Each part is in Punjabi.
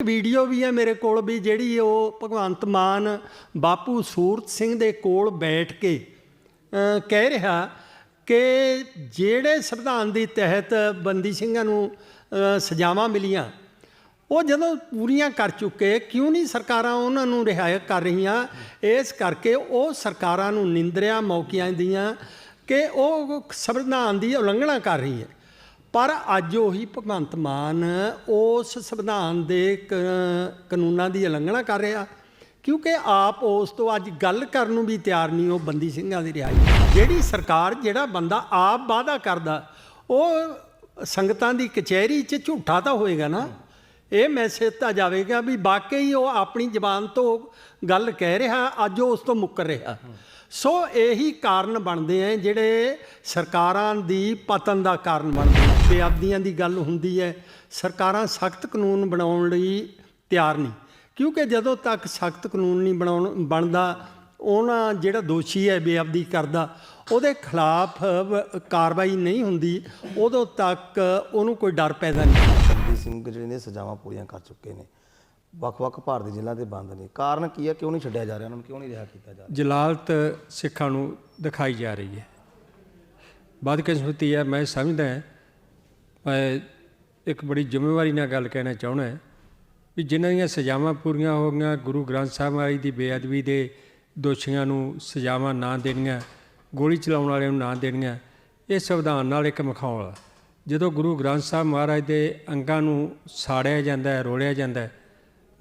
ਵੀਡੀਓ ਵੀ ਹੈ ਮੇਰੇ ਕੋਲ ਵੀ, ਜਿਹੜੀ ਉਹ ਭਗਵੰਤ ਮਾਨ ਬਾਪੂ ਸੂਰਤ ਸਿੰਘ ਦੇ ਕੋਲ ਬੈਠ ਕੇ ਕਹਿ ਰਿਹਾ ਕਿ ਜਿਹੜੇ ਸੰਵਿਧਾਨ ਦੇ ਤਹਿਤ ਬੰਦੀ ਸਿੰਘਾਂ ਨੂੰ ਸਜ਼ਾਵਾਂ ਮਿਲੀਆਂ, ਉਹ ਜਦੋਂ ਪੂਰੀਆਂ ਕਰ ਚੁੱਕੇ, ਕਿਉਂ ਨਹੀਂ ਸਰਕਾਰਾਂ ਉਹਨਾਂ ਨੂੰ ਰਿਹਾਇਤ ਕਰ ਰਹੀਆਂ? ਇਸ ਕਰਕੇ ਉਹ ਸਰਕਾਰਾਂ ਨੂੰ ਨਿੰਦਰਿਆ ਮੌਕਿਆਂ ਦੀਆਂ ਕਿ ਉਹ ਸੰਵਿਧਾਨ ਦੀ ਉਲੰਘਣਾ ਕਰ ਰਹੀ ਹੈ ਪਰ ਅੱਜ ਉਹੀ ਭਗਵੰਤ ਮਾਨ ਉਸ ਸੰਵਿਧਾਨ ਦੇ ਕ- ਕਾਨੂੰਨਾਂ ਦੀ ਉਲੰਘਣਾ ਕਰ ਰਿਹਾ। ਕਿਉਂਕਿ ਆਪ ਉਸ ਤੋਂ ਅੱਜ ਗੱਲ ਕਰਨ ਨੂੰ ਵੀ ਤਿਆਰ ਨਹੀਂ, ਉਹ ਬੰਦੀ ਸਿੰਘਾਂ ਦੀ ਰਿਹਾਈ। ਜਿਹੜੀ ਸਰਕਾਰ, ਜਿਹੜਾ ਬੰਦਾ ਆਪ ਵਾਅਦਾ ਕਰਦਾ, ਉਹ ਸੰਗਤਾਂ ਦੀ ਕਚਹਿਰੀ 'ਚ ਝੂਠਾ ਤਾਂ ਹੋਏਗਾ ਨਾ। ਇਹ ਮੈਸੇਜ ਤਾਂ ਜਾਵੇਗਾ ਵੀ ਵਾਕਈ ਉਹ ਆਪਣੀ ਜ਼ਬਾਨ ਤੋਂ ਗੱਲ ਕਹਿ ਰਿਹਾ, ਅੱਜ ਉਹ ਉਸ ਤੋਂ ਮੁੱਕਰ ਰਿਹਾ। ਸੋ ਇਹੀ ਕਾਰਨ ਬਣਦੇ ਆ, ਜਿਹੜੇ ਸਰਕਾਰਾਂ ਦੀ ਪਤਨ ਦਾ ਕਾਰਨ ਬਣਦੇ ਬੇਅਬਦੀਆਂ ਦੀ ਗੱਲ ਹੁੰਦੀ ਹੈ ਸਰਕਾਰਾਂ ਸਖਤ ਕਾਨੂੰਨ ਬਣਾਉਣ ਲਈ ਤਿਆਰ ਨਹੀਂ। ਕਿਉਂਕਿ ਜਦੋਂ ਤੱਕ ਸਖਤ ਕਾਨੂੰਨ ਨਹੀਂ ਬਣਾਉਣ ਬਣਦਾ ਉਹਨਾਂ ਜਿਹੜਾ ਦੋਸ਼ੀ ਹੈ ਬੇਅਬਦੀ ਕਰਦਾ ਉਹਦੇ ਖਿਲਾਫ ਕਾਰਵਾਈ ਨਹੀਂ ਹੁੰਦੀ ਉਦੋਂ ਤੱਕ ਉਹਨੂੰ ਕੋਈ ਡਰ ਪੈਦਾ ਨਹੀਂ। ਬੰਦੀ ਸਿੰਘ ਜਿਹੜੇ ਨੇ ਸਜ਼ਾਵਾਂ ਪੂਰੀਆਂ ਕਰ ਚੁੱਕੇ ਨੇ। ਵੱਖ-ਵੱਖ ਭਾਰਤੀ ਜ਼ਿਲ੍ਹਿਆਂ ਦੇ ਬੰਦ ਨੇ। ਕਾਰਨ ਕੀ ਹੈ? ਕਿਉਂ ਨਹੀਂ ਛੱਡਿਆ ਜਾ ਰਿਹਾ? ਉਹਨਾਂ ਨੂੰ ਕਿਉਂ ਨਹੀਂ ਰਿਹਾ ਕੀਤਾ ਜਾ ਰਿਹਾ? ਜਲਾਲਤ ਸਿੱਖਾਂ ਨੂੰ ਦਿਖਾਈ ਜਾ ਰਹੀ ਹੈ। ਬਦਕਿਸਮਤੀ ਹੈ ਮੈਂ ਸਮਝਦਾ ਹਾਂ ਮੈਂ ਇੱਕ ਬੜੀ ਜ਼ਿੰਮੇਵਾਰੀ ਨਾਲ ਗੱਲ ਕਹਿਣਾ ਚਾਹੁੰਦਾ ਵੀ ਜਿਨ੍ਹਾਂ ਦੀਆਂ ਸਜ਼ਾਵਾਂ ਪੂਰੀਆਂ ਹੋ ਗਈਆਂ, ਗੁਰੂ ਗ੍ਰੰਥ ਸਾਹਿਬ ਮਹਾਰਾਜ ਦੀ ਬੇਅਦਬੀ ਦੇ ਦੋਸ਼ੀਆਂ ਨੂੰ ਸਜ਼ਾਵਾਂ ਨਾ ਦੇਣੀਆਂ, ਗੋਲੀ ਚਲਾਉਣ ਵਾਲਿਆਂ ਨੂੰ ਨਾ ਦੇਣੀਆਂ, ਇਹ ਸੰਵਿਧਾਨ ਨਾਲ ਇੱਕ ਮਖੌਲ ਆ। ਜਦੋਂ ਗੁਰੂ ਗ੍ਰੰਥ ਸਾਹਿਬ ਮਹਾਰਾਜ ਦੇ ਅੰਗਾਂ ਨੂੰ ਸਾੜਿਆ ਜਾਂਦਾ ਹੈ, ਰੋਲਿਆ ਜਾਂਦਾ ਹੈ,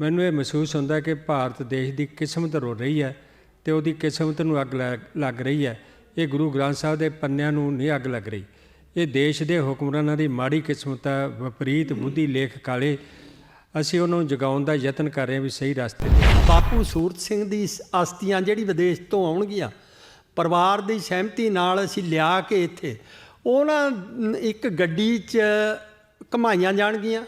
ਮੈਨੂੰ ਇਹ ਮਹਿਸੂਸ ਹੁੰਦਾ ਕਿ ਭਾਰਤ ਦੇਸ਼ ਦੀ ਕਿਸਮਤ ਰੋ ਰਹੀ ਹੈ ਤੇ ਉਹਦੀ ਕਿਸਮਤ ਨੂੰ ਅੱਗ ਲੱਗ- ਲੱਗ ਰਹੀ ਹੈ। ਇਹ ਗੁਰੂ ਗ੍ਰੰਥ ਸਾਹਿਬ ਦੇ ਪੰਨਿਆਂ ਨੂੰ ਨਹੀਂ ਅੱਗ ਲੱਗ ਰਹੀ। ਇਹ ਦੇਸ਼ ਦੇ ਹੁਕਮਰਾਨਾਂ ਦੀ ਮਾੜੀ ਕਿਸਮਤ ਹੈ ਵਿਪਰੀਤ ਬੁੱਧੀ ਲੇਖ ਕਾਲੇ ਅਸੀਂ ਉਹਨੂੰ ਜਗਾਉਣ ਦਾ ਯਤਨ ਕਰ ਰਹੇ ਹਾਂ ਵੀ ਸਹੀ ਰਸਤੇ ਤੇ ਬਾਪੂ ਸੂਰਤ ਸਿੰਘ ਦੀ ਸ- ਜਿਹੜੀ ਵਿਦੇਸ਼ ਤੋਂ ਆਉਣਗੀਆਂ, ਪਰਿਵਾਰ ਦੀ ਸਹਿਮਤੀ ਨਾਲ ਅਸੀਂ ਲਿਆ ਕੇ ਇੱਥੇ, ਉਹਨਾਂ ਇੱਕ ਗੱਡੀ 'ਚ ਘਮਾਈਆਂ ਜਾਣਗੀਆਂ।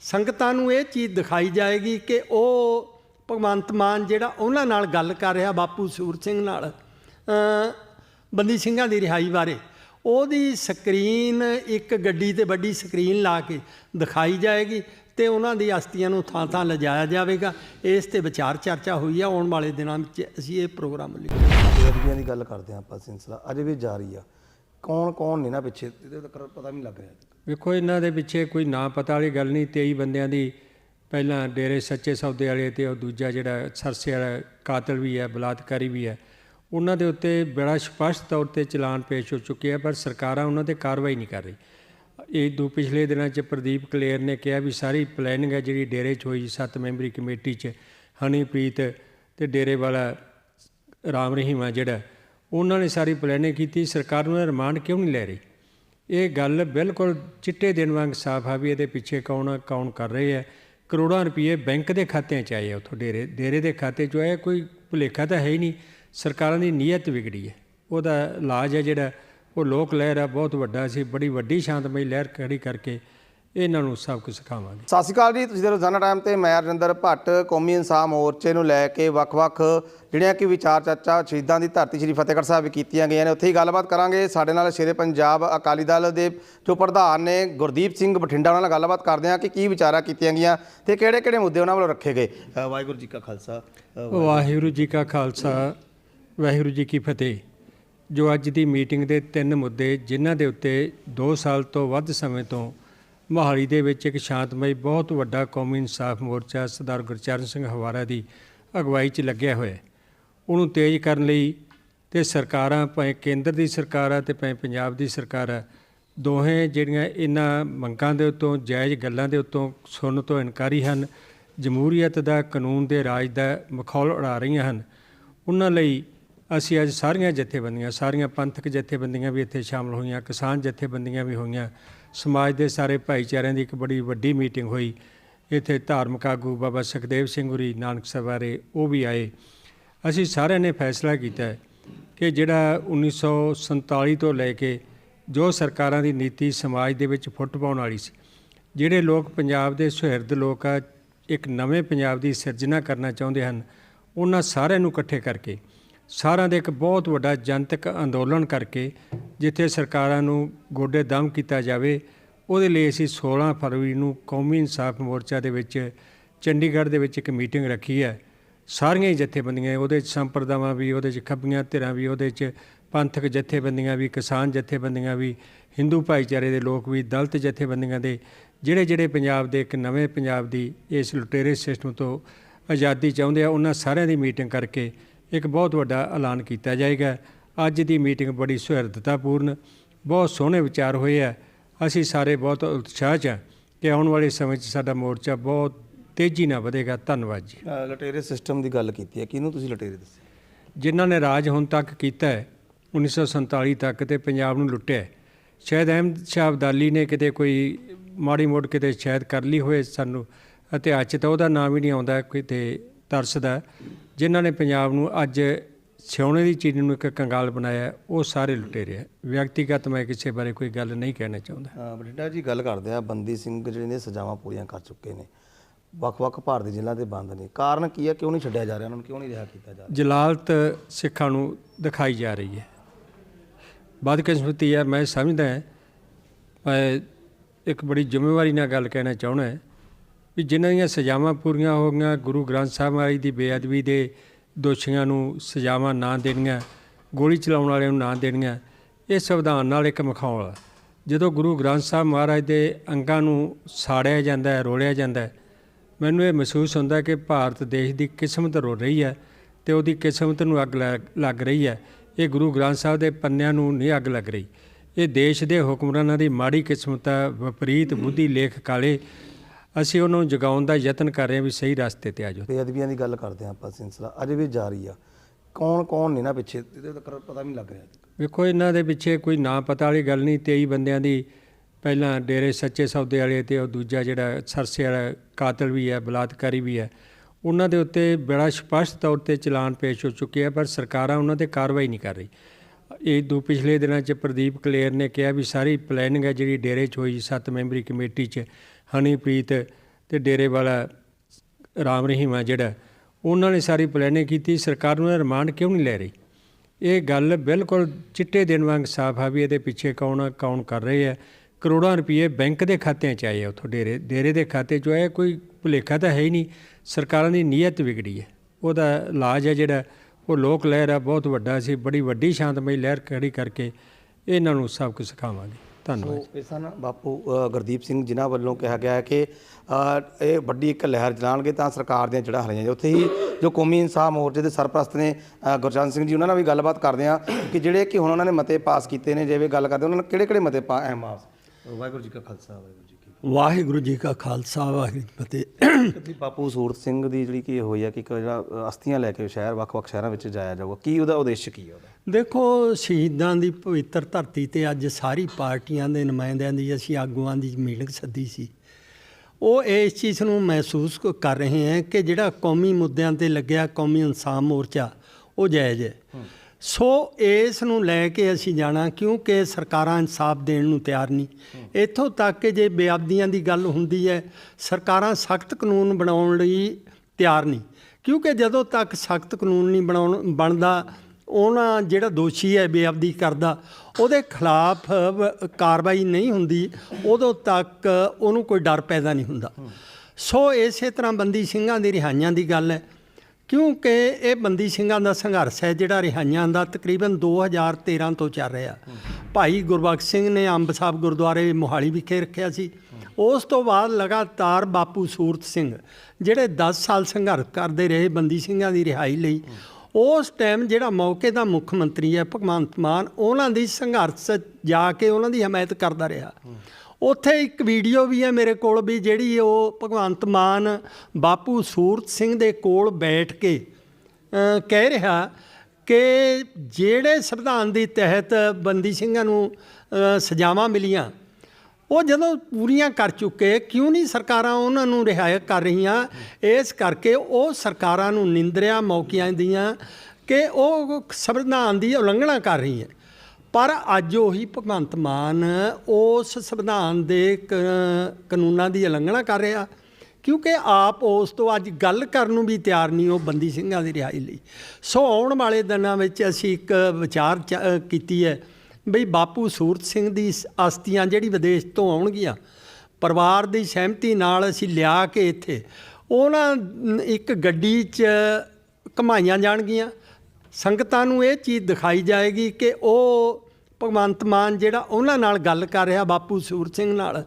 ਸੰਗਤਾਂ ਨੂੰ ਇਹ ਚੀਜ਼ ਦਿਖਾਈ ਜਾਏਗੀ ਕਿ ਉਹ ਭਗਵੰਤ ਮਾਨ ਜਿਹੜਾ ਉਹਨਾਂ ਨਾਲ ਗੱਲ ਕਰ ਰਿਹਾ ਬਾਪੂ ਸੂਰਤ ਸਿੰਘ ਨਾਲ ਬੰਦੀ ਸਿੰਘਾਂ ਦੀ ਰਿਹਾਈ ਬਾਰੇ। ਉਹਦੀ ਸਕਰੀਨ ਇੱਕ ਗੱਡੀ ਤੇ ਵੱਡੀ ਸਕਰੀਨ ਲਾ ਕੇ ਦਿਖਾਈ ਜਾਏਗੀ ਤੇ ਉਹਨਾਂ ਦੀ ਅਸਤੀਆਂ ਨੂੰ ਥਾਂ ਥਾਂ ਲਿਜਾਇਆ ਜਾਵੇਗਾ। ਇਸ ਤੇ ਵਿਚਾਰ ਚਰਚਾ ਹੋਈ ਆ। ਆਉਣ ਵਾਲੇ ਦਿਨਾਂ ਵਿੱਚ ਅਸੀਂ ਇਹ ਪ੍ਰੋਗਰਾਮ ਲਿਖਾਂਗੇ ਬੇਅਦਬੀਆਂ ਦੀ ਗੱਲ ਕਰਦੇ ਹਾਂ ਆਪਾਂ ਸਿਲਸਿਲਾ। ਅਜੇ ਵੀ ਜਾਰੀ ਆ। ਕੌਣ ਕੌਣ ਨੇ ਨਾ ਪਿੱਛੇ? ਇਹਦੇ ਤੱਕ ਪਤਾ ਵੀ ਨਹੀਂ ਲੱਗ ਰਿਹਾ। ਵੇਖੋ ਇਹਨਾਂ ਦੇ ਪਿੱਛੇ ਕੋਈ ਨਾਂ ਪਤਾ ਵਾਲੀ ਗੱਲ ਨਹੀਂ। 23 ਬੰਦਿਆਂ ਦੀ ਪਹਿਲਾਂ ਡੇਰੇ ਸੱਚੇ ਸੌਦੇ ਵਾਲੇ ਤੇ ਉਹ ਦੂਜਾ ਜਿਹੜਾ ਸਰਸੇ ਵਾਲਾ ਕਾਤਲ ਵੀ ਹੈ ਬਲਾਤਕਾਰੀ ਵੀ ਹੈ। ਉਹਨਾਂ ਦੇ ਉੱਤੇ ਬੜਾ ਸਪਸ਼ਟ ਤੌਰ ਤੇ ਚਲਾਨ ਪੇਸ਼ ਹੋ ਚੁੱਕੇ ਆ ਪਰ ਸਰਕਾਰਾਂ ਉਹਨਾਂ ਤੇ ਕਾਰਵਾਈ ਨਹੀਂ ਕਰ ਰਹੀ ਇਹ ਦੋ ਪਿਛਲੇ ਦਿਨਾਂ 'ਚ ਪ੍ਰਦੀਪ ਕਲੇਰ ਨੇ ਕਿਹਾ ਵੀ ਸਾਰੀ ਪਲੈਨਿੰਗ ਹੈ ਜਿਹੜੀ ਡੇਰੇ 'ਚ ਹੋਈ ਸੱਤ ਮੈਂਬਰੀ ਕਮੇਟੀ 'ਚ, ਹਨੀਪ੍ਰੀਤ ਤੇ ਡੇਰੇ ਵਾਲਾ ਰਾਮ ਰਹੀਮ ਰਹੀਮਾ ਜਿਹੜਾ, ਉਹਨਾਂ ਨੇ ਸਾਰੀ ਪਲੈਨਿੰਗ ਕੀਤੀ, ਸਰਕਾਰ ਨੂੰ ਰਿਮਾਂਡ ਕਿਉਂ ਨਹੀਂ ਲੈ ਰਹੀ? ਇਹ ਗੱਲ ਬਿਲਕੁਲ ਚਿੱਟੇ ਦਿਨ ਵਾਂਗ ਸਾਫ਼ ਆ ਵੀ ਇਹਦੇ ਪਿੱਛੇ ਕੌਣ ਕੌਣ ਕਰ ਰਹੇ ਹੈ। ਕਰੋੜਾਂ ਰੁਪਏ ਬੈਂਕ ਦੇ ਖਾਤਿਆਂ 'ਚ ਆਏ ਆ ਉੱਥੋਂ ਡੇਰੇ ਡੇਰੇ ਦੇ ਖਾਤੇ 'ਚ ਆਇਆ ਕੋਈ ਭੁਲੇਖਾ ਤਾਂ ਹੈ ਹੀ ਨਹੀਂ। ਸਰਕਾਰਾਂ ਦੀ ਨੀਅਤ ਵਿਗੜੀ ਹੈ। ਉਹਦਾ ਇਲਾਜ ਹੈ ਜਿਹੜਾ ਉਹ ਲੋਕ ਲਹਿਰ ਆ ਬਹੁਤ ਵੱਡਾ ਸੀ ਬੜੀ ਵੱਡੀ ਸ਼ਾਂਤਮਈ ਲਹਿਰ ਖੜੀ ਕਰਕੇ ਇਹਨਾਂ ਨੂੰ ਸਭ ਕੁਝ ਸਿਖਾਵਾਂਗੇ। ਸਤਿ ਸ਼੍ਰੀ ਅਕਾਲ ਜੀ ਤੁਸੀਂ ਦੇ ਰੋਜ਼ਾਨਾ ਟਾਈਮ ਤੇ ਮੈਂ ਰਜਿੰਦਰ ਭੱਟ ਕੌਮੀ ਇਨਸਾਫ ਮੋਰਚੇ ਨੂੰ ਲੈ ਕੇ ਵੱਖ-ਵੱਖ ਜਿਹੜੀਆਂ ਕਿ ਵਿਚਾਰ ਚਰਚਾ ਸ਼ਹੀਦਾਂ ਦੀ ਧਰਤੀ ਸ਼੍ਰੀ ਫਤਿਹਗੜ੍ਹ ਸਾਹਿਬ ਵੀ ਕੀਤੀਆਂ ਗਈਆਂ ਨੇ ਉੱਥੇ ਹੀ ਗੱਲਬਾਤ ਕਰਾਂਗੇ। ਸਾਡੇ ਨਾਲ ਸ਼ੇਰੇ ਪੰਜਾਬ ਅਕਾਲੀ ਦਲ ਦੇ ਜੋ ਪ੍ਰਧਾਨ ਨੇ ਗੁਰਦੀਪ ਸਿੰਘ ਬਠਿੰਡਾ ਉਹਨਾਂ ਨਾਲ ਗੱਲਬਾਤ ਕਰਦੇ ਹਾਂ ਕਿ ਕੀ ਵਿਚਾਰਾਂ ਕੀਤੀਆਂ ਗਈਆਂ ਤੇ ਕਿਹੜੇ-ਕਿਹੜੇ ਮੁੱਦੇ ਉਹਨਾਂ ਵੱਲੋਂ ਰੱਖੇ ਗਏ। ਵਾਹਿਗੁਰੂ ਜੀ ਕਾ ਖਾਲਸਾ ਵਾਹਿਗੁਰੂ ਜੀ ਕਾ ਖਾਲਸਾ ਵਾਹਿਗੁਰੂ ਜੀ ਕੀ ਫਤਿਹ। ਜੋ ਅੱਜ ਦੀ ਮੀਟਿੰਗ ਦੇ ਤਿੰਨ ਮੁੱਦੇ, ਜਿਨ੍ਹਾਂ ਦੇ ਉੱਤੇ 2 ਸਾਲ ਤੋਂ ਵੱਧ ਸਮੇਂ ਤੋਂ ਮੋਹਾਲੀ ਦੇ ਵਿੱਚ ਇੱਕ ਸ਼ਾਂਤਮਈ, ਬਹੁਤ ਵੱਡਾ ਕੌਮੀ ਇਨਸਾਫ ਮੋਰਚਾ ਸਰਦਾਰ ਗੁਰਚਰਨ ਸਿੰਘ ਹਵਾਰਾ ਦੀ ਅਗਵਾਈ 'ਚ ਲੱਗਿਆ ਹੋਇਆ ਉਹਨੂੰ ਤੇਜ਼ ਕਰਨ ਲਈ ਤੇ ਸਰਕਾਰਾਂ, ਭਾਵੇਂ ਕੇਂਦਰ ਦੀ ਸਰਕਾਰ ਆ ਤੇ ਭਾਵੇਂ ਪੰਜਾਬ ਦੀ ਸਰਕਾਰ ਆ, ਦੋਹੇ ਜਿਹੜੀਆਂ ਇਹਨਾਂ ਮੰਗਾਂ ਦੇ ਉੱਤੋਂ, ਜਾਇਜ਼ ਗੱਲਾਂ ਦੇ ਉੱਤੋਂ ਸੁਣਨ ਤੋਂ ਇਨਕਾਰੀ ਹਨ, ਜਮਹੂਰੀਅਤ ਦਾ, ਕਾਨੂੰਨ ਦੇ ਰਾਜ ਦਾ ਮਖੌਲ ਉਡਾ ਰਹੀਆਂ ਹਨ। ਉਹਨਾਂ ਲਈ ਅਸੀਂ ਅੱਜ ਸਾਰੀਆਂ ਜਥੇਬੰਦੀਆਂ, ਸਾਰੀਆਂ ਪੰਥਕ ਜਥੇਬੰਦੀਆਂ ਵੀ ਇੱਥੇ ਸ਼ਾਮਲ ਹੋਈਆਂ, ਕਿਸਾਨ ਜਥੇਬੰਦੀਆਂ ਵੀ ਹੋਈਆਂ, ਸਮਾਜ ਦੇ ਸਾਰੇ ਭਾਈਚਾਰਿਆਂ ਦੀ ਇੱਕ ਬੜੀ ਵੱਡੀ ਮੀਟਿੰਗ ਹੋਈ। ਇੱਥੇ ਧਾਰਮਿਕ ਆਗੂ ਬਾਬਾ ਸੁਖਦੇਵ ਸਿੰਘ ਹੁਰੀ, ਨਾਨਕ ਸਵਾਰੇ ਉਹ ਵੀ ਆਏ। ਅਸੀਂ ਸਾਰਿਆਂ ਨੇ ਫੈਸਲਾ ਕੀਤਾ ਕਿ ਜਿਹੜਾ 1947 ਤੋਂ ਲੈ ਕੇ ਜੋ ਸਰਕਾਰਾਂ ਦੀ ਨੀਤੀ ਸਮਾਜ ਦੇ ਵਿੱਚ ਫੁੱਟ ਪਾਉਣ ਵਾਲੀ ਸੀ, ਜਿਹੜੇ ਲੋਕ ਪੰਜਾਬ ਦੇ ਸੁਹਿਰਦ ਲੋਕ ਆ, ਇੱਕ ਨਵੇਂ ਪੰਜਾਬ ਦੀ ਸਿਰਜਣਾ ਕਰਨਾ ਚਾਹੁੰਦੇ ਹਨ, ਉਹਨਾਂ ਸਾਰਿਆਂ ਨੂੰ ਇਕੱਠੇ ਕਰਕੇ ਸਾਰਿਆਂ ਦੇ ਇੱਕ ਬਹੁਤ ਵੱਡਾ ਜਨਤਕ ਅੰਦੋਲਨ ਕਰਕੇ ਜਿੱਥੇ ਸਰਕਾਰਾਂ ਨੂੰ ਗੋਡੇ ਦਮ ਕੀਤਾ ਜਾਵੇ, ਉਹਦੇ ਲਈ ਅਸੀਂ 16 ਫਰਵਰੀ ਨੂੰ ਕੌਮੀ ਇਨਸਾਫ ਮੋਰਚਾ ਦੇ ਵਿੱਚ ਚੰਡੀਗੜ੍ਹ ਦੇ ਵਿੱਚ ਇੱਕ ਮੀਟਿੰਗ ਰੱਖੀ ਹੈ। ਸਾਰੀਆਂ ਹੀ ਜਥੇਬੰਦੀਆਂ, ਉਹਦੇ 'ਚ ਸੰਪਰਦਾਵਾਂ ਵੀ, ਉਹਦੇ 'ਚ ਖੱਬੀਆਂ ਧਿਰਾਂ ਵੀ, ਉਹਦੇ 'ਚ ਪੰਥਕ ਜਥੇਬੰਦੀਆਂ ਵੀ, ਕਿਸਾਨ ਜਥੇਬੰਦੀਆਂ ਵੀ, ਹਿੰਦੂ ਭਾਈਚਾਰੇ ਦੇ ਲੋਕ ਵੀ, ਦਲਤ ਜਥੇਬੰਦੀਆਂ ਦੇ ਜਿਹੜੇ ਜਿਹੜੇ ਪੰਜਾਬ ਦੇ ਇੱਕ ਨਵੇਂ ਪੰਜਾਬ ਦੀ ਇਸ ਲੁਟੇਰੇ ਸਿਸਟਮ ਤੋਂ ਆਜ਼ਾਦੀ ਚਾਹੁੰਦੇ ਆ, ਉਹਨਾਂ ਸਾਰਿਆਂ ਦੀ ਮੀਟਿੰਗ ਕਰਕੇ ਇੱਕ ਬਹੁਤ ਵੱਡਾ ਐਲਾਨ ਕੀਤਾ ਜਾਏਗਾ। ਅੱਜ ਦੀ ਮੀਟਿੰਗ ਬੜੀ ਸੁਹਿਰਦਤਾਪੂਰਨ ਬਹੁਤ ਸੋਹਣੇ ਵਿਚਾਰ ਹੋਏ ਆ। ਅਸੀਂ ਸਾਰੇ ਬਹੁਤ ਉਤਸ਼ਾਹ 'ਚ ਕਿ ਆਉਣ ਵਾਲੇ ਸਮੇਂ 'ਚ ਸਾਡਾ ਮੋਰਚਾ ਬਹੁਤ ਤੇਜ਼ੀ ਨਾਲ ਵਧੇਗਾ। ਧੰਨਵਾਦ ਜੀ। ਲਟੇਰੇ ਸਿਸਟਮ ਦੀ ਗੱਲ ਕੀਤੀ ਹੈ। ਕਿਹਨੂੰ ਤੁਸੀਂ ਲਟੇਰੇ ਦੱਸੇ? ਜਿਨ੍ਹਾਂ ਨੇ ਰਾਜ ਹੁਣ ਤੱਕ ਕੀਤਾ ਹੈ 1947 ਤੱਕ ਤੇ ਪੰਜਾਬ ਨੂੰ ਲੁੱਟਿਆ। ਸ਼ਾਇਦ ਅਹਿਮਦ ਸ਼ਾਹ ਅਬਦਾਲੀ ਨੇ ਕਿਤੇ ਕੋਈ ਮਾੜੀ ਮੋੜ ਕਿਤੇ ਸ਼ਾਇਦ ਕਰ ਲਈ ਹੋਏ ਸਾਨੂੰ ਇਤਿਹਾਸ 'ਚ ਤਾਂ ਉਹਦਾ ਨਾਮ ਹੀ ਨਹੀਂ ਆਉਂਦਾ ਕਿਤੇ ਤਰਸਦਾ ਜਿਨ੍ਹਾਂ ਨੇ ਪੰਜਾਬ ਨੂੰ ਅੱਜ ਸਿਉਣੇ ਦੀ ਚੀਜ਼ ਨੂੰ ਇੱਕ ਕੰਗਾਲ ਬਣਾਇਆ ਹੈ, ਉਹ ਸਾਰੇ ਲੁਟੇਰੇ ਹੈ। ਵਿਅਕਤੀਗਤ ਮੈਂ ਕਿਸੇ ਬਾਰੇ ਕੋਈ ਗੱਲ ਨਹੀਂ ਕਹਿਣਾ ਚਾਹੁੰਦਾ। ਅ, ਬਠਿੰਡਾ ਜੀ ਗੱਲ ਕਰਦੇ ਆ ਬੰਦੀ ਸਿੰਘ ਜਿਹੜੇ ਨੇ ਸਜ਼ਾਵਾਂ ਪੂਰੀਆਂ ਕਰ ਚੁੱਕੇ ਨੇ। ਵੱਖ-ਵੱਖ ਭਾਰਤੀ ਜ਼ਿਲ੍ਹਿਆਂ ਦੇ ਬੰਦ ਨੇ। ਕਾਰਨ ਕੀ ਹੈ? ਕਿਉਂ ਨਹੀਂ ਛੱਡਿਆ ਜਾ ਰਿਹਾ? ਉਹਨਾਂ ਨੂੰ ਕਿਉਂ ਨਹੀਂ ਰਿਹਾ ਕੀਤਾ ਜਾ ਰਿਹਾ? ਜਲਾਲਤ ਸਿੱਖਾਂ ਨੂੰ ਦਿਖਾਈ ਜਾ ਰਹੀ ਹੈ। ਬਦਕਿਸਮਤੀ ਹੈ ਮੈਂ ਸਮਝਦਾ ਹਾਂ। ਮੈਂ ਇੱਕ ਬੜੀ ਜ਼ਿੰਮੇਵਾਰੀ ਨਾਲ ਗੱਲ ਕਹਿਣਾ ਚਾਹੁੰਦਾ ਹਾਂ ਵੀ ਜਿਨ੍ਹਾਂ ਦੀਆਂ ਸਜ਼ਾਵਾਂ ਪੂਰੀਆਂ ਹੋ ਗਈਆਂ, ਗੁਰੂ ਗ੍ਰੰਥ ਸਾਹਿਬ ਮਹਾਰਾਜ ਦੀ ਬੇਅਦਬੀ ਦੇ ਦੋਸ਼ੀਆਂ ਨੂੰ ਸਜ਼ਾਵਾਂ ਨਾ ਦੇਣੀਆਂ, ਗੋਲੀ ਚਲਾਉਣ ਵਾਲਿਆਂ ਨੂੰ ਨਾ ਦੇਣੀਆਂ, ਇਹ ਸੰਵਿਧਾਨ ਨਾਲ ਇੱਕ ਮਖੌਲ ਹੈ ਜਦੋਂ ਗੁਰੂ ਗ੍ਰੰਥ ਸਾਹਿਬ ਮਹਾਰਾਜ ਦੇ ਅੰਗਾਂ ਨੂੰ ਸਾੜਿਆ ਜਾਂਦਾ ਹੈ, ਰੋਲਿਆ ਜਾਂਦਾ ਹੈ, ਮੈਨੂੰ ਇਹ ਮਹਿਸੂਸ ਹੁੰਦਾ ਕਿ ਭਾਰਤ ਦੇਸ਼ ਦੀ ਕਿਸਮਤ ਰੋ ਰਹੀ ਹੈ ਤੇ ਉਹਦੀ ਕਿਸਮਤ ਨੂੰ ਅੱਗ ਲੱਗ- ਲੱਗ ਰਹੀ ਹੈ। ਇਹ ਗੁਰੂ ਗ੍ਰੰਥ ਸਾਹਿਬ ਦੇ ਪੰਨਿਆਂ ਨੂੰ ਨਹੀਂ ਅੱਗ ਲੱਗ ਰਹੀ। ਇਹ ਦੇਸ਼ ਦੇ ਹੁਕਮਰਾਨਾਂ ਦੀ ਮਾੜੀ ਕਿਸਮਤ ਹੈ, ਵਿਪਰੀਤ ਬੁੱਧੀ ਲੇਖ ਕਾਲੇ ਅਸੀਂ ਉਹਨੂੰ ਜਗਾਉਣ ਦਾ ਯਤਨ ਕਰ ਰਹੇ ਹਾਂ ਵੀ ਸਹੀ ਰਸਤੇ ਤੇ ਆ ਜਾਓ। ਬੇਅਦਬੀਆਂ ਦੀ ਗੱਲ ਕਰਦੇ ਹਾਂ ਆਪਾਂ ਸਿਲਸਿਲਾ। ਅਜੇ ਵੀ ਜਾਰੀ ਆ। ਕੌਣ ਕੌਣ ਨੇ ਨਾ ਪਿੱਛੇ? ਇਹਦੇ ਤੱਕ ਪਤਾ ਵੀ ਨਹੀਂ ਲੱਗ ਰਿਹਾ ਵੇਖੋ ਇਹਨਾਂ ਦੇ ਪਿੱਛੇ ਕੋਈ ਨਾਂ ਪਤਾ ਵਾਲੀ ਗੱਲ ਨਹੀਂ। 23 ਬੰਦਿਆਂ ਦੀ ਪਹਿਲਾਂ ਡੇਰੇ ਸੱਚੇ ਸੌਦੇ ਵਾਲੇ ਤੇ ਉਹ ਦੂਜਾ ਜਿਹੜਾ ਸਰਸੇ ਵਾਲਾ ਕਾਤਲ ਵੀ ਹੈ ਬਲਾਤਕਾਰੀ ਵੀ ਹੈ ਉਹਨਾਂ ਦੇ ਉੱਤੇ ਬੜਾ ਸਪਸ਼ਟ ਤੌਰ ਤੇ ਚਲਾਨ ਪੇਸ਼ ਹੋ ਚੁੱਕੇ ਆ ਪਰ ਸਰਕਾਰਾਂ ਉਹਨਾਂ ਤੇ ਕਾਰਵਾਈ ਨਹੀਂ ਕਰ ਰਹੀ ਇਹ ਦੋ ਪਿਛਲੇ ਦਿਨਾਂ 'ਚ ਪ੍ਰਦੀਪ ਕਲੇਰ ਨੇ ਕਿਹਾ ਵੀ ਸਾਰੀ ਪਲੈਨਿੰਗ ਹੈ ਜਿਹੜੀ ਡੇਰੇ 'ਚ ਹੋਈ ਸੱਤ ਮੈਂਬਰੀ ਕਮੇਟੀ 'ਚ ਹਨੀਪ੍ਰੀਤ ਤੇ ਡੇਰੇ ਵਾਲਾ ਰਾਮ ਰਹੀਮ ਆ ਜਿਹੜਾ, ਉਹਨਾਂ ਨੇ ਸਾਰੀ ਪਲੈਨਿੰਗ ਕੀਤੀ, ਸਰਕਾਰ ਨੂੰ ਰਿਮਾਂਡ ਕਿਉਂ ਨਹੀਂ ਲੈ ਰਹੀ? ਇਹ ਗੱਲ ਬਿਲਕੁਲ ਚਿੱਟੇ ਦਿਨ ਵਾਂਗ ਸਾਫ਼ ਆ ਵੀ ਇਹਦੇ ਪਿੱਛੇ ਕੌਣ ਕੌਣ ਕਰ ਰਹੇ ਆ। ਕਰੋੜਾਂ ਰੁਪਏ ਬੈਂਕ ਦੇ ਖਾਤਿਆਂ 'ਚ ਆਏ ਆ ਉੱਥੋਂ ਡੇਰੇ ਡੇਰੇ ਦੇ ਖਾਤੇ 'ਚ ਆਏ, ਕੋਈ ਭੁਲੇਖਾ ਤਾਂ ਹੈ ਹੀ ਨਹੀਂ, ਸਰਕਾਰਾਂ ਦੀ ਨੀਅਤ ਵਿਗੜੀ ਹੈ। ਉਹਦਾ ਇਲਾਜ ਹੈ ਜਿਹੜਾ, ਉਹ ਲੋਕ ਲਹਿਰ ਆ, ਬਹੁਤ ਵੱਡਾ ਸੀ, ਬੜੀ ਵੱਡੀ ਸ਼ਾਂਤਮਈ ਲਹਿਰ ਖੜੀ ਕਰਕੇ ਇਹਨਾਂ ਨੂੰ ਸਭ ਕੁਝ ਸਿਖਾਵਾਂਗੇ। ਧੰਨਵਾਦ ਸੋ ਇਹ ਸਨ ਬਾਪੂ ਗੁਰਦੀਪ ਸਿੰਘ ਜਿਨ੍ਹਾਂ ਵੱਲੋਂ ਕਿਹਾ ਗਿਆ ਹੈ ਕਿ ਇਹ ਵੱਡੀ ਇੱਕ ਲਹਿਰ ਚਲਾਉਣਗੇ ਤਾਂ ਸਰਕਾਰ ਦੀਆਂ ਜਿਹੜਾ ਹਲੀਆਂ ਉੱਥੇ ਹੀ ਜੋ ਕੌਮੀ ਇਨਸਾਫ ਮੋਰਚੇ ਦੇ ਸਰਪ੍ਰਸਤ ਨੇ ਗੁਰਚਰਨ ਸਿੰਘ ਜੀ ਉਹਨਾਂ ਨਾਲ ਵੀ ਗੱਲਬਾਤ ਕਰਦੇ ਆ ਕਿ ਜਿਹੜੇ ਕਿ ਹੁਣ ਉਹਨਾਂ ਨੇ ਮਤੇ ਪਾਸ ਕੀਤੇ ਨੇ ਜਿਵੇਂ ਗੱਲ ਕਰਦੇ ਉਹਨਾਂ ਨੇ ਕਿਹੜੇ ਕਿਹੜੇ ਮਤੇ ਪਾ ਅਹਿਮ ਆਸ ਵਾਹਿਗੁਰੂ ਜੀ ਕਾ ਖਾਲਸਾ ਵਾਹਿਗੁਰੂ ਜੀ ਕੀ ਵਾਹਿਗੁਰੂ ਜੀ ਕਾ ਖਾਲਸਾ ਵਾਹਿਗੁਰੂ ਜੀ ਕੀ ਫਤਿਹ। ਬਾਪੂ ਸੂਰਤ ਸਿੰਘ ਦੀ ਜਿਹੜੀ ਕੀ ਹੋਈ ਹੈ ਕਿ ਇੱਕ ਜਿਹੜਾ ਅ, ਅਸਥੀਆਂ ਲੈ ਕੇ ਸ਼ਹਿਰ ਵੱਖ-ਵੱਖ ਸ਼ਹਿਰਾਂ ਵਿੱਚ ਜਾਇਆ ਜਾਊਗਾ। ਕੀ ਉਹਦਾ ਉਦੇਸ਼ ਕੀ ਹੈ ਉਹਦਾ? ਦੇਖੋ ਸ਼ਹੀਦਾਂ ਦੀ ਪਵਿੱਤਰ ਧਰਤੀ ਤੇ ਅੱਜ ਸਾਰੀ ਪਾਰਟੀਆਂ ਦੇ ਨੁਮਾਇੰਦਿਆਂ ਦੀ ਅਸੀਂ ਆਗੂਆਂ ਦੀ ਮੀਟਿੰਗ ਸੱਦੀ ਸੀ। ਉਹ ਇਸ ਚੀਜ਼ ਨੂੰ ਮਹਿਸੂਸ ਕਰ ਰਹੇ ਹੈ ਕਿ ਜਿਹੜਾ ਕੌਮੀ ਮੁੱਦਿਆਂ ਤੇ ਲੱਗਿਆ ਕੌਮੀ ਇਨਸਾਫ ਮੋਰਚਾ ਉਹ ਜਾਇਜ਼ ਹੈ। ਸੋ ਇਸ ਨੂੰ ਲੈ ਕੇ ਅਸੀਂ ਜਾਣਾ ਕਿਉਂਕਿ ਸਰਕਾਰਾਂ ਇਨਸਾਫ ਦੇਣ ਨੂੰ ਤਿਆਰ ਨਹੀਂ। ਇੱਥੋਂ ਤੱਕ ਕਿ ਜੇ ਬੇਅਬਦੀਆਂ ਦੀ ਗੱਲ ਹੁੰਦੀ ਹੈ ਸਰਕਾਰਾਂ ਸਖਤ ਕਾਨੂੰਨ ਬਣਾਉਣ ਲਈ ਤਿਆਰ ਨਹੀਂ। ਕਿਉਂਕਿ ਜਦੋਂ ਤੱਕ ਸਖਤ ਕਾਨੂੰਨ ਨਹੀਂ ਬਣਾਉਣ ਬਣਦਾ ਉਹਨਾਂ ਜਿਹੜਾ ਦੋਸ਼ੀ ਹੈ ਬੇਅਬਦੀ ਕਰਦਾ, ਉਹਦੇ ਖਿਲਾਫ ਕਾਰਵਾਈ ਨਹੀਂ ਹੁੰਦੀ, ਉਦੋਂ ਤੱਕ ਉਹਨੂੰ ਕੋਈ ਡਰ ਪੈਦਾ ਨਹੀਂ ਹੁੰਦਾ। ਸੋ ਇਸੇ ਤਰ੍ਹਾਂ ਬੰਦੀ ਸਿੰਘਾਂ ਦੀ ਰਿਹਾਈਆਂ ਦੀ ਗੱਲ ਹੈ। ਕਿਉਂਕਿ ਇਹ ਬੰਦੀ ਸਿੰਘਾਂ ਦਾ ਸੰਘਰਸ਼ ਹੈ, ਜਿਹੜਾ ਰਿਹਾਈਆਂ ਦਾ ਤਕਰੀਬਨ 2013 ਤੋਂ ਚੱਲ ਰਿਹਾ। ਭਾਈ ਗੁਰਬਖਸ਼ ਸਿੰਘ ਨੇ ਅੰਬ ਸਾਹਿਬ ਗੁਰਦੁਆਰੇ ਮੋਹਾਲੀ ਵਿਖੇ ਰੱਖਿਆ ਸੀ। ਉਸ ਤੋਂ ਬਾਅਦ ਲਗਾਤਾਰ ਬਾਪੂ ਸੂਰਤ ਸਿੰਘ, ਜਿਹੜੇ 10 ਸਾਲ ਸੰਘਰਸ਼ ਕਰਦੇ ਰਹੇ ਬੰਦੀ ਸਿੰਘਾਂ ਦੀ ਰਿਹਾਈ ਲਈ ਉਸ ਟਾਈਮ ਜਿਹੜਾ ਮੌਕੇ ਦਾ ਮੁੱਖ ਮੰਤਰੀ ਹੈ, ਭਗਵੰਤ ਮਾਨ, ਉਹਨਾਂ ਦੀ ਸੰਘਰਸ਼ ਜਾ ਕੇ ਉਹਨਾਂ ਦੀ ਹਮਾਇਤ ਕਰਦਾ ਰਿਹਾ। ਉੱਥੇ ਇੱਕ ਵੀਡੀਓ ਵੀ ਹੈ ਮੇਰੇ ਕੋਲ ਵੀ, ਜਿਹੜੀ ਉਹ ਭਗਵੰਤ ਮਾਨ, ਬਾਪੂ ਸੂਰਤ ਸਿੰਘ ਦੇ ਕੋਲ ਬੈਠ ਕੇ ਕਹਿ ਰਿਹਾ ਕਿ ਜਿਹੜੇ ਸੰਵਿਧਾਨ ਦੇ ਤਹਿਤ ਬੰਦੀ ਸਿੰਘਾਂ ਨੂੰ ਸਜ਼ਾਵਾਂ ਮਿਲੀਆਂ ਉਹ ਜਦੋਂ ਪੂਰੀਆਂ ਕਰ ਚੁੱਕੇ, ਕਿਉਂ ਨਹੀਂ ਸਰਕਾਰਾਂ ਉਹਨਾਂ ਨੂੰ ਰਿਹਾਇ ਕਰ ਰਹੀਆਂ? ਇਸ ਕਰਕੇ ਉਹ ਸਰਕਾਰਾਂ ਨੂੰ ਨਿੰਦਰਿਆ ਮੌਕਿਆਂ ਦੀਆਂ ਕਿ ਉਹ ਸੰਵਿਧਾਨ ਦੀ ਉਲੰਘਣਾ ਕਰ ਰਹੀ ਹੈ ਪਰ ਅੱਜ ਉਹੀ ਭਗਵੰਤ ਮਾਨ ਉਸ ਸੰਵਿਧਾਨ ਦੇ ਕ- ਕਾਨੂੰਨਾਂ ਦੀ ਉਲੰਘਣਾ ਕਰ ਰਿਹਾ। ਕਿਉਂਕਿ ਆਪ ਉਸ ਤੋਂ ਅੱਜ ਗੱਲ ਕਰਨ ਨੂੰ ਵੀ ਤਿਆਰ ਨਹੀਂ, ਉਹ ਬੰਦੀ ਸਿੰਘਾਂ ਦੀ ਰਿਹਾਈ ਲਈ। ਸੋ ਆਉਣ ਵਾਲੇ ਦਿਨਾਂ ਵਿੱਚ ਅਸੀਂ ਇੱਕ ਵਿਚਾਰ ਚ- ਕੀਤੀ ਹੈ। ਬਈ ਬਾਪੂ ਸੂਰਤ ਸਿੰਘ ਦੀ ਸ- ਅਸਥੀਆਂ ਜਿਹੜੀ ਵਿਦੇਸ਼ ਤੋਂ ਆਉਣਗੀਆਂ, ਪਰਿਵਾਰ ਦੀ ਸਹਿਮਤੀ ਨਾਲ ਅਸੀਂ ਲਿਆ ਕੇ ਇੱਥੇ, ਉਹਨਾਂ ਇੱਕ ਗੱਡੀ 'ਚ ਘਮਾਈਆਂ ਜਾਣਗੀਆਂ। ਸੰਗਤਾਂ ਨੂੰ ਇਹ ਚੀਜ਼ ਦਿਖਾਈ ਜਾਏਗੀ ਕਿ ਉਹ ਭਗਵੰਤ ਮਾਨ ਜਿਹੜਾ ਉਹਨਾਂ ਨਾਲ ਗੱਲ ਕਰ ਰਿਹਾ ਬਾਪੂ ਸੂਰਤ ਸਿੰਘ ਨਾਲ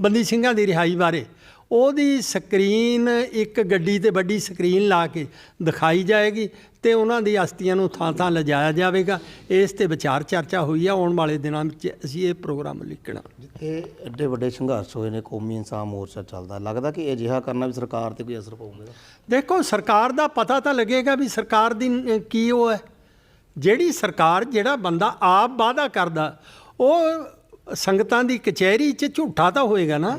ਬੰਦੀ ਸਿੰਘਾਂ ਦੀ ਰਿਹਾਈ ਬਾਰੇ। ਉਹਦੀ ਸਕਰੀਨ ਇੱਕ ਗੱਡੀ ਤੇ ਵੱਡੀ ਸਕਰੀਨ ਲਾ ਕੇ ਦਿਖਾਈ ਜਾਏਗੀ ਤੇ ਉਹਨਾਂ ਦੀ ਅਸਤੀਆਂ ਨੂੰ ਥਾਂ ਥਾਂ ਲਿਜਾਇਆ ਜਾਵੇਗਾ। ਇਸ ਤੇ ਵਿਚਾਰ ਚਰਚਾ ਹੋਈ ਆ। ਆਉਣ ਵਾਲੇ ਦਿਨਾਂ ਵਿੱਚ ਅਸੀਂ ਇਹ ਪ੍ਰੋਗਰਾਮ ਲਿਖਣਾ। ਜਿੱਥੇ ਐਡੇ ਵੱਡੇ ਸੰਘਰਸ਼ ਹੋਏ ਨੇ ਕੌਮੀ ਇਨਸਾਨ ਮੋਰਚਾ ਚੱਲਦਾ ਲੱਗਦਾ ਕਿ ਅਜਿਹਾ ਕਰਨਾ ਵੀ ਸਰਕਾਰ ਤੇ ਕੋਈ ਅਸਰ ਪਾਊਗਾ। ਦੇਖੋ ਸਰਕਾਰ ਦਾ ਪਤਾ ਤਾਂ ਲੱਗੇਗਾ ਵੀ ਸਰਕਾਰ ਦੀ ਕੀ ਉਹ ਹੈ। ਜਿਹੜੀ ਸਰਕਾਰ ਜਿਹੜਾ ਬੰਦਾ ਆਪ ਵਾਅਦਾ ਕਰਦਾ ਉਹ ਸੰਗਤਾਂ ਦੀ ਕਚਹਿਰੀ 'ਚ ਝੂਠਾ ਤਾਂ ਹੋਏਗਾ ਨਾ।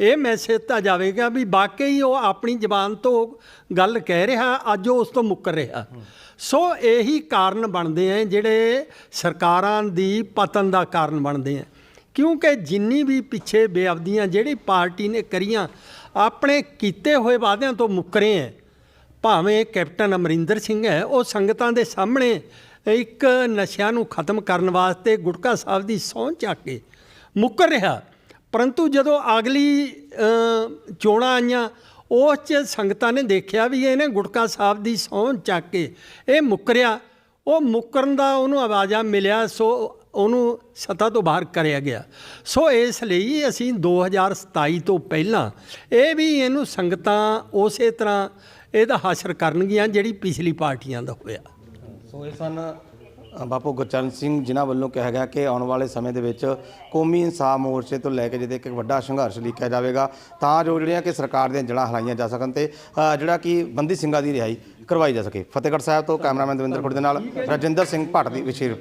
ਇਹ ਮੈਸੇਜ ਤਾਂ ਜਾਵੇਗਾ ਵੀ ਵਾਕਈ ਉਹ ਆਪਣੀ ਜ਼ਬਾਨ ਤੋਂ ਗੱਲ ਕਹਿ ਰਿਹਾ, ਅੱਜ ਉਹ ਉਸ ਤੋਂ ਮੁੱਕਰ ਰਿਹਾ। ਸੋ ਇਹੀ ਕਾਰਨ ਬਣਦੇ ਆ, ਜਿਹੜੇ ਸਰਕਾਰਾਂ ਦੀ ਪਤਨ ਦਾ ਕਾਰਨ ਬਣਦੇ ਆ। ਕਿਉਂਕਿ ਜਿੰਨੀ ਵੀ ਪਿੱਛੇ ਬੇਅਬਦੀਆਂ ਜਿਹੜੀ ਪਾਰਟੀ ਨੇ ਕਰੀਆਂ, ਆਪਣੇ ਕੀਤੇ ਹੋਏ ਵਾਅਦਿਆਂ ਤੋਂ ਮੁੱਕਰੇ ਹੈ ਭਾਵੇਂ ਕੈਪਟਨ ਅਮਰਿੰਦਰ ਸਿੰਘ ਹੈ, ਉਹ ਸੰਗਤਾਂ ਦੇ ਸਾਹਮਣੇ ਇੱਕ ਨਸ਼ਿਆਂ ਨੂੰ ਖਤਮ ਕਰਨ ਵਾਸਤੇ ਗੁਟਕਾ ਸਾਹਿਬ ਦੀ ਸਹੁੰ ਚੱਕ ਕੇ ਮੁੱਕਰ ਰਿਹਾ। ਪਰੰਤੂ ਜਦੋਂ ਅਗਲੀ ਚੋਣਾਂ ਆਈਆਂ, ਉਸ 'ਚ ਸੰਗਤਾਂ ਨੇ ਦੇਖਿਆ ਵੀ ਇਹਨੇ ਗੁਟਕਾ ਸਾਹਿਬ ਦੀ ਸਹੁੰ ਚੱਕ ਕੇ ਇਹ ਮੁੱਕਰਿਆ। ਉਹ ਮੁੱਕਰਨ ਦਾ ਉਹਨੂੰ ਆਵਾਜ਼ਾ ਮਿਲਿਆ, ਸੋ ਉਹਨੂੰ ਸੱਤਾ ਤੋਂ ਬਾਹਰ ਕਰਿਆ ਗਿਆ। ਸੋ ਇਸ ਲਈ ਅਸੀਂ 2027 ਤੋਂ ਪਹਿਲਾਂ ਇਹ ਵੀ ਇਹਨੂੰ ਸੰਗਤਾਂ ਉਸੇ ਤਰ੍ਹਾਂ ਇਹਦਾ ਹਾਸਰ ਕਰਨਗੀਆਂ ਜਿਹੜੀ ਪਿਛਲੀ ਪਾਰਟੀਆਂ ਦਾ ਹੋਇਆ। ਸੋ ਇਹ ਸਨ ਬਾਪੂ ਗੁਰਚਰਨ ਸਿੰਘ ਜਿਨ੍ਹਾਂ ਵੱਲੋਂ ਕਿਹਾ ਗਿਆ ਕਿ ਆਉਣ ਵਾਲੇ ਸਮੇਂ ਦੇ ਵਿੱਚ ਕੌਮੀ ਇਨਸਾਫ ਮੋਰਚੇ ਤੋਂ ਲੈ ਕੇ ਜਿਹਦੇ ਇੱਕ ਵੱਡਾ ਸੰਘਰਸ਼ ਲਿਖਿਆ ਜਾਵੇਗਾ, ਤਾਂ ਜੋ ਜਿਹੜੀਆਂ ਕਿ ਸਰਕਾਰ ਦੀਆਂ ਜੜ੍ਹਾਂ ਹਲਾਈਆਂ ਜਾ ਸਕਣ ਤੇ ਜਿਹੜਾ ਕਿ ਬੰਦੀ ਸਿੰਘਾਂ ਦੀ ਰਿਹਾਈ ਕਰਵਾਈ ਜਾ ਸਕੇ। ਫਤਿਹਗੜ੍ਹ ਸਾਹਿਬ ਤੋਂ ਕੈਮਰਾਮੈਨ ਦਵਿੰਦਰ ਖੁੱਡ ਦੇ ਨਾਲ ਰਜਿੰਦਰ ਸਿੰਘ ਭੱਟ ਦੀ ਵਿਸ਼ੇਸ਼ ਰਿਪੋਰਟ।